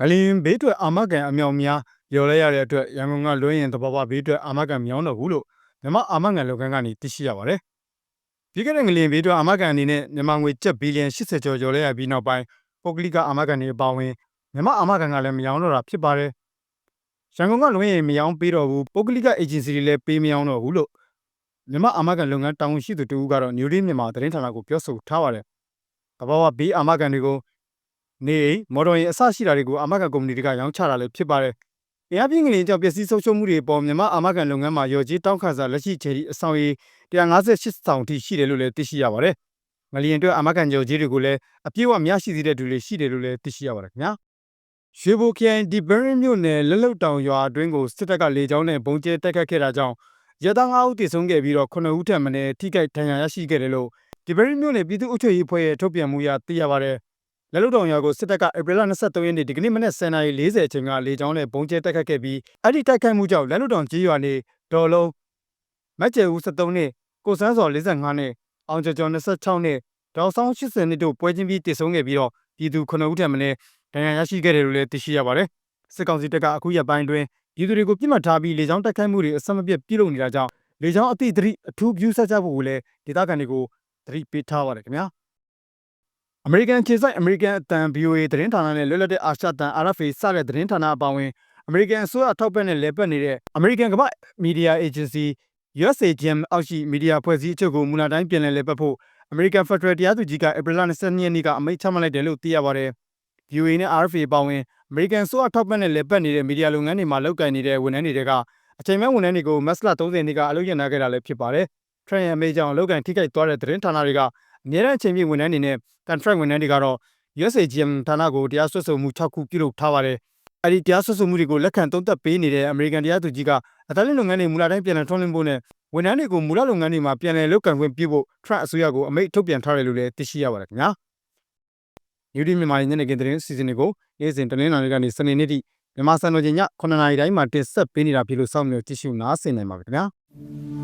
ငလျင်ဘေးထွက်အာမခံအမြောင်များလျော်လဲရတဲ့အတွက်ရန်ကုန်ကလွှဲရင်သဘာဝဘေးထွက်အာမခံမရောင်းတော့ဘူးလို့မြန်မာအာမခံလုပ်ငန်းကနေသိရှိရပါတယ်။ပြီးခဲ့တဲ့ငလျင်ဘေးထွက်အာမခံအနေနဲ့မြန်မာငွေကျပ်ဘီလီယံ80ကျော်လျော်လဲရပြီးနောက်ပိုင်းပုဂ္ဂလိကအာမခံတွေအပါအဝင်မြန်မာအာမခံကလည်းမရောင်းတော့တာဖြစ်ပါတယ်။ရန်ကုန်ကလွှဲရင်မရောင်းပေးတော့ဘူးပုဂ္ဂလိကအေဂျင်စီတွေလည်းပေးမရောင်းတော့ဘူးလို့မြန်မာအာမခံလုပ်ငန်းတာဝန်ရှိသူတဦးကတော့ New Day မြန်မာသတင်းဌာနကိုပြောဆိုထားပါတယ်။သဘာဝဘေးအာမခံတွေကို နေအိမ်မော်တော်ယာဉ်အစရှိတာတွေကိုအာမခံကုမ္ပဏီတွေကရောင်းချတာလည်းဖြစ်ပါတယ်။အင်အားပြင်းငလျင်ကြောင့်ပျက်စီးဆုံးရှုံးမှုတွေအပေါ်မြန်မာအာမခံလုပ်ငန်းမှာရော်ကြီးတောင်းခံစာလက်ရှိချေဒီအဆောင်ရီ158ဆောင်ထိရှိတယ်လို့လည်းသိရှိရပါတယ်။ငလျင်အတွက်အာမခံကြော်ကြီးတွေကိုလည်းအပြည့်အဝမရရှိသေးတဲ့သူတွေရှိတယ်လို့လည်းသိရှိရပါတယ်ခင်ဗျာ။ရွှေဘိုခရိုင်ဒီဘရင်မြို့နယ်လက်လုတ်တောင်ရွာအတွင်းကိုစစ်တပ်ကလေကြောင်းနဲ့ဘုံကျဲတိုက်ခတ်ခဲ့တာကြောင့်ရဲသား9ဦးသေဆုံးခဲ့ပြီးတော့9ဦးထပ်မံထိခိုက်ဒဏ်ရာရရှိခဲ့တယ်လို့ဒီဘရင်မြို့နယ်ပြည်သူ့အုပ်ချုပ်ရေးဖွဲ့ရဲ့ထုတ်ပြန်မှုအရသိရပါတယ်။ လက်လုတ်တောင်ရွာကိုစစ်တပ်ကဧပြီလ23ရက်နေ့ဒီကနေ့မနက်10:40အချိန်ကလေကြောင်းနဲ့ဘုံကျဲတိုက်ခတ်ခဲ့ပြီးအဲ့ဒီတိုက်ခိုက်မှုကြောင့်လက်လုတ်တောင်ကြီးရွာနေဒေါ်လုံးမက်ကျဲဦး73နှစ်ကိုစန်းစော်45နှစ်အောင်ကျော်ကျော်26နှစ်ဒေါက်ဆောင်80နှစ်တို့ပွဲချင်းပြီးတည်ဆုံခဲ့ပြီးတော့ပြည်သူ9ဦးထပ်မံဒဏ်ရာရရှိခဲ့တယ်လို့လည်းသိရှိရပါတယ်။စစ်ကောင်စီတပ်ကအခုရက်ပိုင်းတွင်ပြည်သူတွေကိုပြစ်မှတ်ထားပြီးလေကြောင်းတိုက်ခိုက်မှုတွေအဆက်မပြတ်ပြုလုပ်နေတာကြောင့်လေကြောင်းအသည့်သတိအထူးပြုဆက်ကြဖို့ကိုလည်းဒေသခံတွေကိုသတိပေးထားပါတယ်ခင်ဗျာ။ အမေရိကန်ခြေစိုက်အမေရိကန်အတန် BOA သတင်းဌာနနဲ့လွတ်လပ်တဲ့အာရှတန် RFA စတဲ့သတင်းဌာနအပါအဝင်အမေရိကန်အစိုးရထောက်ပံ့တဲ့လည်ပတ်နေတဲ့အမေရိကန်ကမ္ဘာမီဒီယာအေဂျင်စီ USAGM အောက်ရှိမီဒီယာဖွဲ့စည်းအချုပ်ကိုမူလာတိုင်းပြည်လည်လည်ပတ်ဖို့အမေရိကန်ဖက်ဒရယ်တရားသူကြီးကဧပြီလ22ရက်နေ့ကအမိန့်ချမှတ်လိုက်တယ်လို့သိရပါတယ်။ BOA နဲ့ RFA အပါအဝင်အမေရိကန်အစိုးရထောက်ပံ့တဲ့လည်ပတ်နေတဲ့မီဒီယာလုပ်ငန်းတွေမှာလုပ်ကိုင်နေတဲ့ဝန်ထမ်းတွေတွေကအချိန်မဲ့ဝန်ထမ်းတွေကိုမတ်လ30ရက်နေ့ကအလုပ်ရနာခဲ့တာလည်းဖြစ်ပါတယ်။ Trend ရဲ့အမိန့်ကြောင့်အလုပ်ကန်ထိခိုက်သွားတဲ့သတင်းဌာနတွေက အများအချိန်ပြည့်ဝန်ထမ်းတွေနဲ့ contract ဝန်ထမ်းတွေကတော့ USAGM ဌာနကိုတရားစွဲဆိုမှု6ခုပြုလုပ်ထားပါတယ်။အဲဒီတရားစွဲဆိုမှုတွေကိုလက်ခံသုံးသပ်ပေးနေတဲ့အမေရိကန်တရားသူကြီးကအတလင်းလုပ်ငန်းတွေမူလာတိုင်းပြည်လည်ထွန်းလင်းဖို့နဲ့ဝန်ထမ်းတွေကိုမူလလုပ်ငန်းတွေမှာပြည်လည်လုပ်ကံခွင့်ပြုဖို့ Trump အစိုးရကိုအမိန့်ထုတ်ပြန်ထားတယ်လို့လည်းသိရှိရပါတယ်ခင်ဗျာ။ New Day မြန်မာရဲ့ညနေခင်းသတင်းအစီအစဉ်တွေကိုနေ့စဉ်တနင်္လာနေ့ကနေစနေနေ့ထိမြန်မာစံတော်ချိန်ည9:00နာရီတိုင်းမှာတင်ဆက်ပေးနေတာဖြစ်လို့စောင့်မျှော်ကြည့်ရှုနားဆင်နိုင်ပါပြီခင်ဗျာ။